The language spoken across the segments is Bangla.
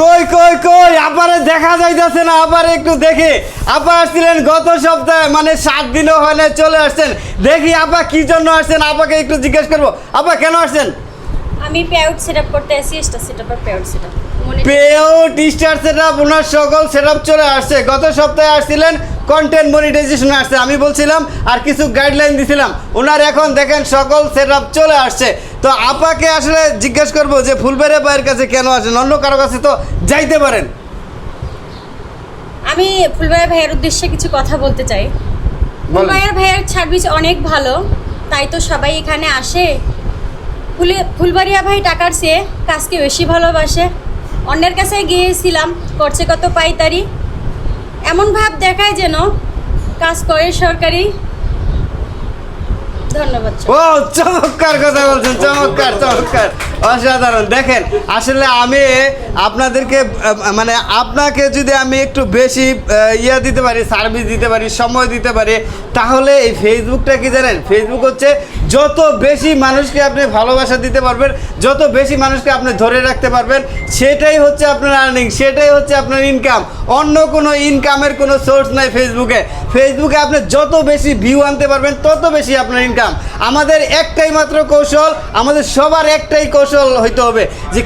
কই কই কই? আপারে দেখা যাইতেছে না আপারে একটু দেখে। আপা আসছিলেন গত সপ্তাহে মানে সাত দিনও হয় না চলে আসছেন। দেখি আপা কি জন্য আসছেন আপাকে একটু জিজ্ঞেস করব। আপা কেন আসছেন? আমি পেআউট সেট আপ করতে আসি স্টার সেট আপ আর পেআউট সেট আপ পেও টিস্টার সেট আপ ওনার সকল সেট চলে আসছে। গত সপ্তাহে আসছিলেন কন্টেন্ট মনিটাইজেশন আসছে। আমি বলছিলাম আর কিছু গাইডলাইন দিছিলাম। ওনার এখন দেখেন সকল সেট চলে আসছে। তো আপাকে আসলে জিজ্ঞেস করব যে ফুলবেড়ে ভাইয়ের কাছে কেন আসেন? অন্য কারও কাছে তো যাইতে পারেন। আমি ফুলবাইয়ের ভাইয়ের উদ্দেশ্যে কিছু কথা বলতে চাই। ফুলবাইয়ের ভাইয়ের সার্ভিস অনেক ভালো তাই তো সবাই এখানে আসে। ফুলে ফুলবাড়িয়া ভাই টাকার চেয়ে কাজকে বেশি ভালোবাসে। অন্যের কাছে গিয়েছিলাম করছে কত পাইতারি। এমন ভাব দেখায় যেন কাজ করে সরকারি। ও, চমৎকার কথা বলছেন, চমৎকার চমৎকার। অসাধারণ। দেখেন, আসলে আমি আপনাদেরকে মানে আপনাকে যদি আমি একটু বেশি ইয়া দিতে পারি সার্ভিস দিতে পারি, সময় দিতে পারি, তাহলে এই ফেসবুকটা কি জানেন? ফেসবুক হচ্ছে যত বেশি মানুষকে আপনি ভালোবাসা দিতে পারবেন, যত বেশি মানুষকে আপনি ধরে রাখতে পারবেন, সেটাই হচ্ছে আপনার আর্নিং সেটাই হচ্ছে আপনার ইনকাম অন্য কোনো ইনকামের কোনো সোর্স নাই ফেসবুকে ফেসবুকে আপনি যত বেশি ভিউ আনতে পারবেন, তত বেশি আপনার ইনকাম আমাদের একটাই মাত্র কৌশল, আমাদের সবার একটাই কৌশল হইতে হবে যে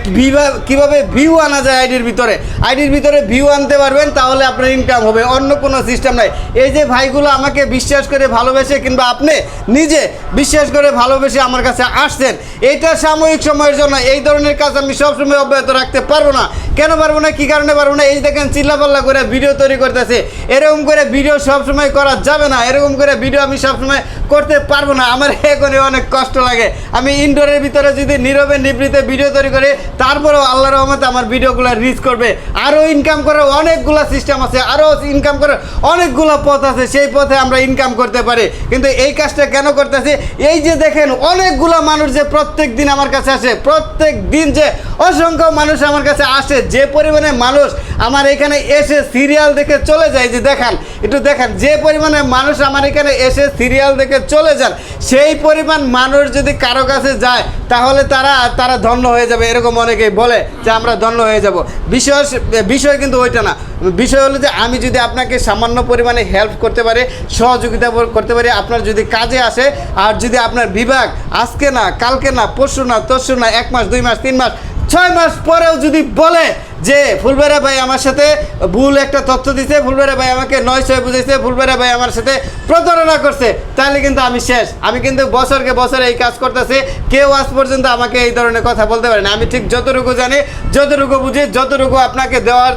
কিভাবে- ভিউ আনা যায় আইডির ভিতরে। আইডির ভিতরে ভিউ আনতে পারবেন, তাহলে আপনার ইনকাম হবে। অন্য কোনো সিস্টেম নাই। এই যে ভাইগুলো আমাকে বিশ্বাস করে ভালোবেসে, কিংবা আপনি নিজে বিশ্বাস করে ভালোবেসে আমার কাছে আসছেন। এইটা সাময়িক সময়ের জন্য এই ধরনের কাজ আমি সবসময় অব্যাহত রাখতে পারব না। কেন পারব না? কি কারণে পারব না? এই দেখেন, চিল্লাপাল্লা করে ভিডিও তৈরি করতেছে। এরকম করে ভিডিও সবসময় করা যাবে না। এরকম করে ভিডিও আমি সবসময় করতে পারব না। আমার এখনই অনেক কষ্ট লাগে। আমি ইনডোরের ভিতরে যদি নীরবে নিবৃতে ভিডিও তৈরি করি, তারপরেও আল্লাহ রহমতে আমার ভিডিওগুলো রিচ করবে। আরও ইনকাম করার অনেকগুলো সিস্টেম আছে। আরও ইনকাম করার অনেকগুলো পথ আছে। সেই পথে আমরা ইনকাম করতে পারি। কিন্তু এই কাজটা কেন করতেছি? এই যে দেখেন অনেকগুলো মানুষ যে প্রত্যেক দিন আমার কাছে আসে প্রত্যেক দিন যে অসংখ্য মানুষ আমার কাছে আসে, যে পরিমাণে মানুষ আমার এখানে এসে সিরিয়াল দেখে চলে যায় যে দেখান, একটু দেখান, যে পরিমাণে মানুষ আমার এখানে এসে সিরিয়াল দেখে চলে যান, সেই পরিমাণ মানুষ যদি কারও কাছে যায়, তাহলে তারা তারা ধন্য হয়ে যাবে, এরকম অনেকেই বলে যে আমরা ধন্য হয়ে যাব। বিষয় বিষয় কিন্তু ওইটা না। বিষয় হলো যে আমি যদি আপনাকে সামান্য পরিমাণে হেল্প করতে পারি, সহযোগিতা করতে পারি, আপনার যদি কাজে আসে, আর যদি আপনার বিভাগ আজকে না, কালকে না, পরশু না, তরশু না, এক মাস, দুই মাস, তিন মাস ছয় মাস পরেও যদি বলে যে ফুলবেরা ভাই আমার সাথে ভুল একটা তথ্য দিছে ফুলবেরা ভাই আমাকে নয় ছয় বুঝেছে ফুলবেরা ভাই আমার সাথে প্রতারণা করছে, তাহলে কিন্তু আমি শেষ। আমি কিন্তু বছরকে বছর এই কাজ করতেছি, কেউ আজ পর্যন্ত আমাকে এই ধরনের কথা বলতে পারে না। আমি ঠিক যতটুকু জানি, যতটুকু বুঝি, যতটুকু আপনাকে দেওয়ার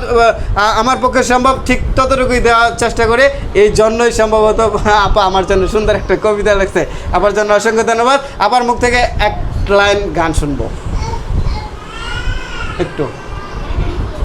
আমার পক্ষে সম্ভব, ঠিক ততটুকুই দেওয়ার চেষ্টা করে। এই জন্যই সম্ভবত আপা আমার জন্য সুন্দর একটা কবিতা লাগছে আপার জন্য অসংখ্য ধন্যবাদ। আপার মুখ থেকে এক লাইন গান শুনব। একটু